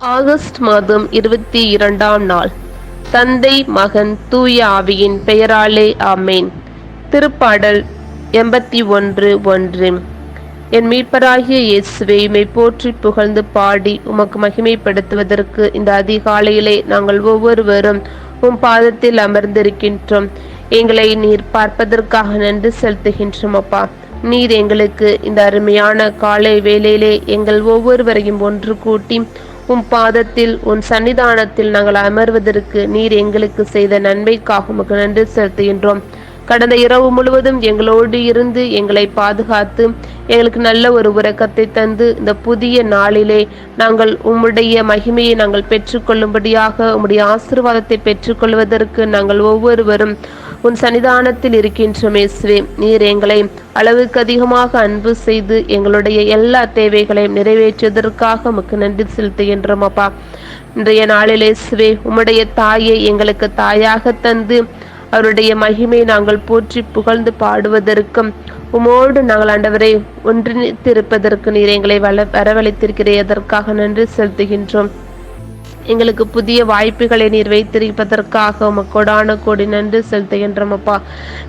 August மாதம் இருபத்தி இரண்டாம் நாள். தந்தை மகன் தூய ஆவியின் பெயராலே ஆமேன். திருப்பாடல் எண்பத்தி ஒன்று ஒன்று. என் மீட்பராகிய இயேசுவை உம்மை போற்றி புகழ்ந்து பாடி உமக்கு மகிமைப்படுத்துவதற்கு இந்த அதிகாலையிலே நாங்கள் ஒவ்வொருவரும் உம் பாதத்தில் அமர்ந்திருக்கின்றோம். எங்களை நீர் பார்ப்பதற்காக நன்றி செலுத்துகின்றோம் அப்பா. நீர் எங்களுக்கு இந்த அருமையான காலை வேளையிலே எங்கள் ஒவ்வொருவரையும் ஒன்று கூட்டி உம் பாதத்தில் உன் சன்னிதானத்தில் நாங்கள் அமர்வதற்கு நீர் எங்களுக்கு செய்த நன்மைக்காக உமக்கு நன்றி செலுத்துகின்றோம். கடந்த இரவு முழுவதும் எங்களோடு இருந்து எங்களை பாதுகாத்து எங்களுக்கு நல்ல ஒரு உறக்கத்தை தந்து இந்த புதிய நாளிலே நாங்கள் உம்முடைய மகிமையை நாங்கள் பெற்றுக்கொள்ளும்படியாக உம்முடைய ஆசிர்வாதத்தை பெற்றுக்கொள்வதற்கு நாங்கள் ஒவ்வொருவரும் உன் சன்னிதானத்தில் இருக்கின்ற மேசுவே நீர் எங்களை அளவுக்கு அதிகமாக அன்பு செய்து எங்களுடைய எல்லா தேவைகளையும் நிறைவேற்றுவதற்காக உமக்கு நன்றி செலுத்துகின்றோம் அப்பா. இன்றைய நாளிலே சுவே உம்முடைய தாயை எங்களுக்கு தாயாக தந்து அவருடைய மகிமை நாங்கள் போற்றி புகழ்ந்து பாடுவதற்கும் உமோடு நாங்கள் ஆண்டவரை ஒன்றிணைத்திருப்பதற்கு நீர் எங்களை வள வரவழைத்திருக்கிறேன் அதற்காக நன்றி செலுத்துகின்றோம். எங்களுக்கு புதிய வாய்ப்புகளை நீர் வைத்திருப்பதற்காக உமக்கோடான கோடி நன்றி செலுத்துகின்றோம் அப்பா.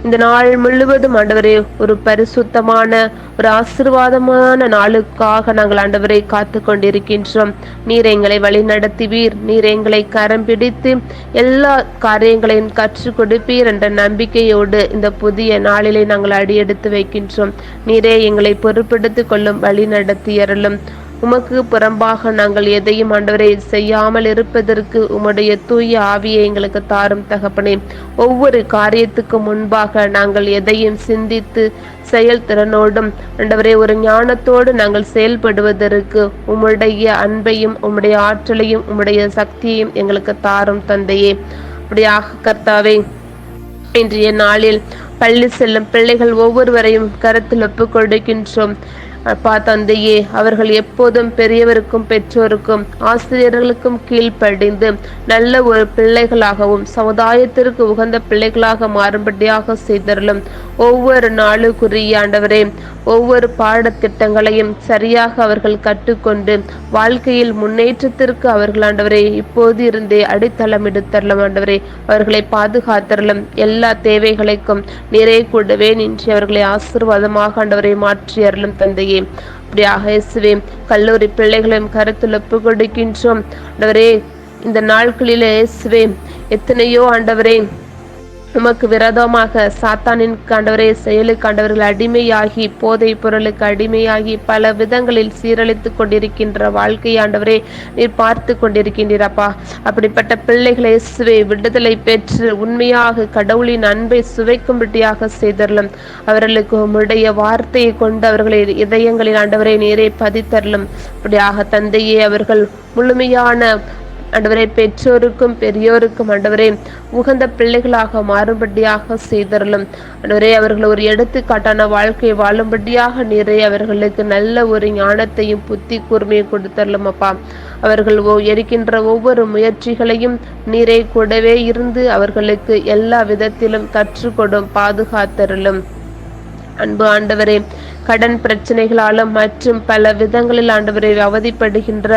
இந்த நாள் முழுவதும் ஆண்டவரே ஒரு பரிசுத்தமான ஒரு ஆசிர்வாதமான நாளுக்காக நாங்கள் ஆண்டவரை காத்து கொண்டிருக்கின்றோம் நீர் எங்களை வழி நடத்துவீர் நீர் எங்களை கரம் பிடித்து எல்லா காரியங்களையும் கற்றுக் கொடுப்பீர் என்ற நம்பிக்கையோடு இந்த புதிய நாளிலே நாங்கள் அடியெடுத்து வைக்கின்றோம். நீரே எங்களை பொறுப்பெடுத்து கொள்ளும் வழி நடத்தியறலும் உமக்கு புறம்பாக நாங்கள் எதையும் ஆண்டவரை செய்யாமல் இருப்பதற்கு உம்முடைய தூய ஆவியை எங்களுக்கு தாரும் தகப்பனே. ஒவ்வொரு காரியத்துக்கு முன்பாக நாங்கள் எதையும் சிந்தித்து செயல்திறனோடும் ஆண்டவரே ஒரு ஞானத்தோடு நாங்கள் செயல்படுவதற்கு உம்முடைய அன்பையும் உம்முடைய ஆற்றலையும் உம்முடைய சக்தியையும் எங்களுக்கு தாரும் தந்தையே. அப்படியாக கர்த்தாவே இன்றைய நாளில் பள்ளி செல்லும் பிள்ளைகள் ஒவ்வொருவரையும் கருத்தில் ஒப்புக்கொடுக்கின்றோம். கொடுக்கின்றோம் அப்பா தந்தையே அவர்கள் எப்போதும் பெரியவருக்கும் பெற்றோருக்கும் ஆசிரியர்களுக்கும் கீழ்ப்படிந்து நல்ல ஒரு பிள்ளைகளாகவும் சமுதாயத்திற்கு உகந்த பிள்ளைகளாக மாறும்படியாக செய்தருளும் ஒவ்வொரு நாளுக்குரிய ஆண்டவரே ஒவ்வொரு பாடத்திட்டங்களையும் சரியாக அவர்கள் கற்றுக்கொண்டு வாழ்க்கையில் முன்னேற்றத்திற்கு அவர்கள் ஆண்டவரே இப்போது இருந்தே அடித்தளமிடுத்தரலாம் ஆண்டவரே. அவர்களை பாதுகாத்தரலும் எல்லா தேவைகளுக்கும் நிறை கூடவே நின்று அவர்களை ஆசீர்வாதமாக ஆண்டவரை மாற்றி அருளும் தந்தையே. அப்படியாக இயேசுவே கல்லூரி பிள்ளைகளையும் கருத்தில் ஒப்பு கொடுக்கின்றோம் ஆண்டவரே இந்த நாட்களில் இயேசுவே எத்தனையோ ஆண்டவரே உமக்கு விரோதமாக சாத்தானின் கண்டவரே செயலுக்காண்டவர்கள் அடிமையாகி போதை பொருளுக்கு அடிமையாகி பல விதங்களில் சீரழித்துக் கொண்டிருக்கின்ற வாழ்க்கையாண்டவரே நீர் பார்த்து கொண்டிருக்கின்றீரப்பா அப்படிப்பட்ட பிள்ளைகளை சுவை விடுதலை பெற்று உண்மையாக கடவுளின் அன்பை சுவைக்கும்படியாக செய்தரலும் அவர்களுக்கு உம்முடைய வார்த்தையை கொண்டு அவர்களை இதயங்களில் ஆண்டவரை நீரே பதித்தரலும் அப்படியாக தந்தையே அவர்கள் முழுமையான ஆண்டவரே பெற்றோருக்கும் பெரியோருக்கும் ஆண்டவரே உகந்த பிள்ளைகளாக மாறும்படியாக செய்தரலும் ஆண்டவரே அவர்கள் ஒரு எடுத்துக்காட்டான வாழ்க்கை வாழும்படியாக நீரே அவர்களுக்கு நல்ல ஒரு ஞானத்தையும் புத்தி கூர்மையும் கொடுத்தரலும் அப்பா. அவர்கள் ஓ எரிக்கின்ற ஒவ்வொரு முயற்சிகளையும் நீரை கூடவே இருந்து அவர்களுக்கு எல்லா விதத்திலும் கற்றுக்கொடும் பாதுகாத்தரலும் அன்பு ஆண்டவரே கடன் பிரச்சனைகளாலும் மற்றும் பல விதங்களில் ஆண்டவரை அவதிப்படுகின்ற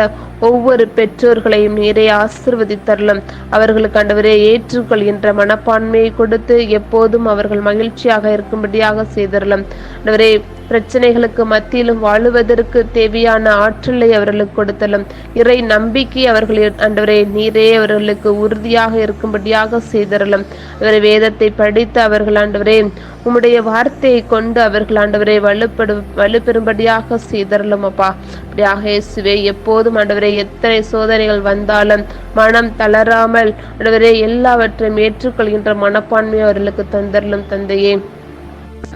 ஒவ்வொரு பெற்றோர்களையும் நீரை ஆசிர்வதித்தரலும். அவர்களுக்கு ஆண்டவரை ஏற்றுக்கொள்கின்ற மனப்பான்மையை கொடுத்து எப்போதும் அவர்கள் மகிழ்ச்சியாக இருக்கும்படியாக செய்தரலும். ஆண்டவரே பிரச்சனைகளுக்கு மத்தியிலும் வாழுவதற்கு தேவையான ஆற்றலை அவர்களுக்கு கொடுத்தலும் இறை நம்பிக்கை அவர்கள் ஆண்டவரே நீரே அவர்களுக்கு உறுதியாக இருக்கும்படியாக செய்தரலும். அவரை வேதத்தை படித்து அவர்கள் ஆண்டவரே உம்முடைய வார்த்தையை கொண்டு அவர்கள் ஆண்டவரை வலுப்படு வலுப்பெறும்படியாக செய்தரலும் அப்பா. அப்படியாக இயேசுவே எப்போதும் ஆண்டவரே எத்தனை சோதனைகள் வந்தாலும் மனம் தளராமல் ஆண்டவரே எல்லாவற்றையும் ஏற்றுக்கொள்கின்ற மனப்பான்மையை அவர்களுக்கு தந்தரலும் தந்தையே.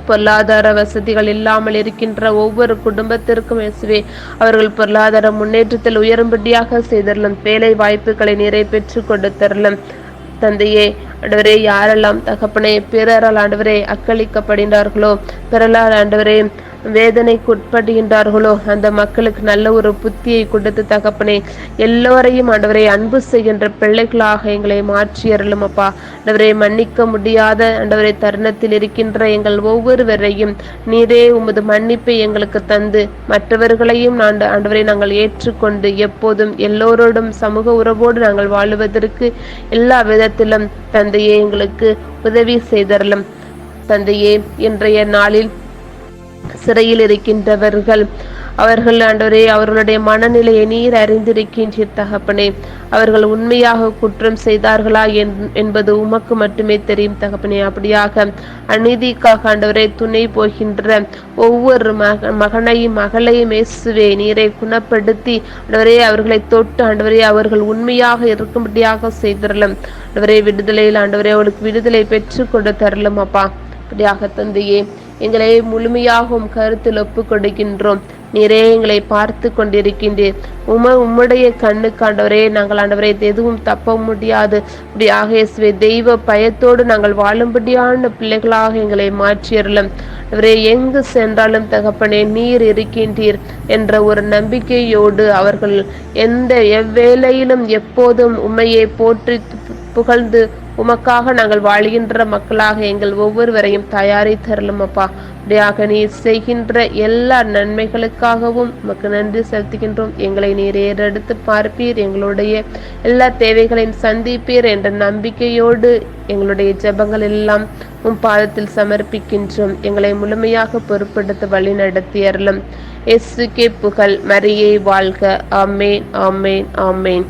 பொருளாதார வசதிகள் இல்லாமல் இருக்கின்ற ஒவ்வொரு குடும்பத்திற்கும் இயேசுவே அவர்கள் பொருளாதார முன்னேற்றத்தில் உயரும்படியாக செய்தரலும் வேலை வாய்ப்புகளை நிறைவேற்றி கொடுத்தரலும். தந்தையே ஆண்டவரே யாரெல்லாம் தகப்பனே பிறரால் ஆண்டவரே அக்களிக்கப்படுகிறார்களோ பிறரால் ஆண்டவரே வேதனைக்கு உட்படுகின்றார்களோ அந்த மக்களுக்கு நல்ல ஒரு புத்தியை கொடுத்து தகப்பனே எல்லோரையும் ஆண்டவரை அன்பு செய்கின்ற பிள்ளைகளாக எங்களை மாற்றி அருளும் அப்பா. ஆண்டவரை மன்னிக்க முடியாத ஆண்டவரை தருணத்தில் இருக்கின்ற எங்கள் ஒவ்வொருவரையும் நீரே உமது மன்னிப்பை எங்களுக்கு தந்து மற்றவர்களையும் நான் ஆண்டவரை நாங்கள் ஏற்றுக்கொண்டு எப்போதும் எல்லோரோடும் சமூக உறவோடு நாங்கள் வாழுவதற்கு எல்லா விதத்திலும் தந்தையே எங்களுக்கு உதவி செய்தரலும் தந்தையே இன்றைய நாளில் சிறையில் இருக்கின்றவர்கள். அவர்கள் ஆண்டவரே அவர்களுடைய மனநிலையை நீர் அறிந்திருக்கின்ற தகப்பனே. அவர்கள் உண்மையாக குற்றம் செய்தார்களா என்- என்பது உமக்கு மட்டுமே தெரியும் தகப்பனே. அப்படியாக அநீதிக்காக ஆண்டவரே துணை போகின்ற ஒவ்வொரு மக மகனையும் மகளையும் இயேசுவே நீரை குணப்படுத்தி ஆண்டவரே அவர்களை தொட்டு ஆண்டவரே அவர்கள் உண்மையாக இருக்கும்படியாக செய்திரலும். ஆண்டவரே விடுதலையில் ஆண்டவரே அவளுக்கு விடுதலை பெற்று கொண்டு தரலும் அப்பா. அப்படியாக தந்தையே எங்களை முழுமையாக உம் கருத்தில் ஒப்பு கொடுக்கின்றோம் நீரே எங்களை பார்த்து கொண்டிருக்கின்றீர். உம உம்முடைய கண்ணுக்கு ஆண்டவரே நாங்கள் ஆண்டவரை எதுவும் தப்ப முடியாது. அப்படியாக இயேசுவை தெய்வ பயத்தோடு நாங்கள் வாழும்படியான பிள்ளைகளாக எங்களை மாற்றியறலாம் அவரே எங்கு சென்றாலும் தகப்பனே நீர் இருக்கின்றீர் என்ற ஒரு நம்பிக்கையோடு அவர்கள் எந்த எவ்வேளையிலும் எப்போதும் உம்மையை போற்றி புகழ்ந்து உமக்காக நாங்கள் வாழ்கின்ற மக்களாக எங்கள் ஒவ்வொருவரையும் தயாரித்தரலும் அப்பா. அப்படியாக நீர் செய்கின்ற எல்லா நன்மைகளுக்காகவும் உமக்கு நன்றி செலுத்துகின்றோம். எங்களை நீர் ஏறெடுத்து பார்ப்பீர். எங்களுடைய எல்லா தேவைகளையும் சந்திப்பீர் என்ற நம்பிக்கையோடு எங்களுடைய ஜெபங்கள் எல்லாம் உம் பாதத்தில் சமர்ப்பிக்கின்றோம். எங்களை முழுமையாக பொருட்படுத்த வழி நடத்தியறலும் அருளும். எஸ்ஸுக்கே புகழ் மரியை வாழ்க. ஆமேன் ஆமேன் ஆமேன்.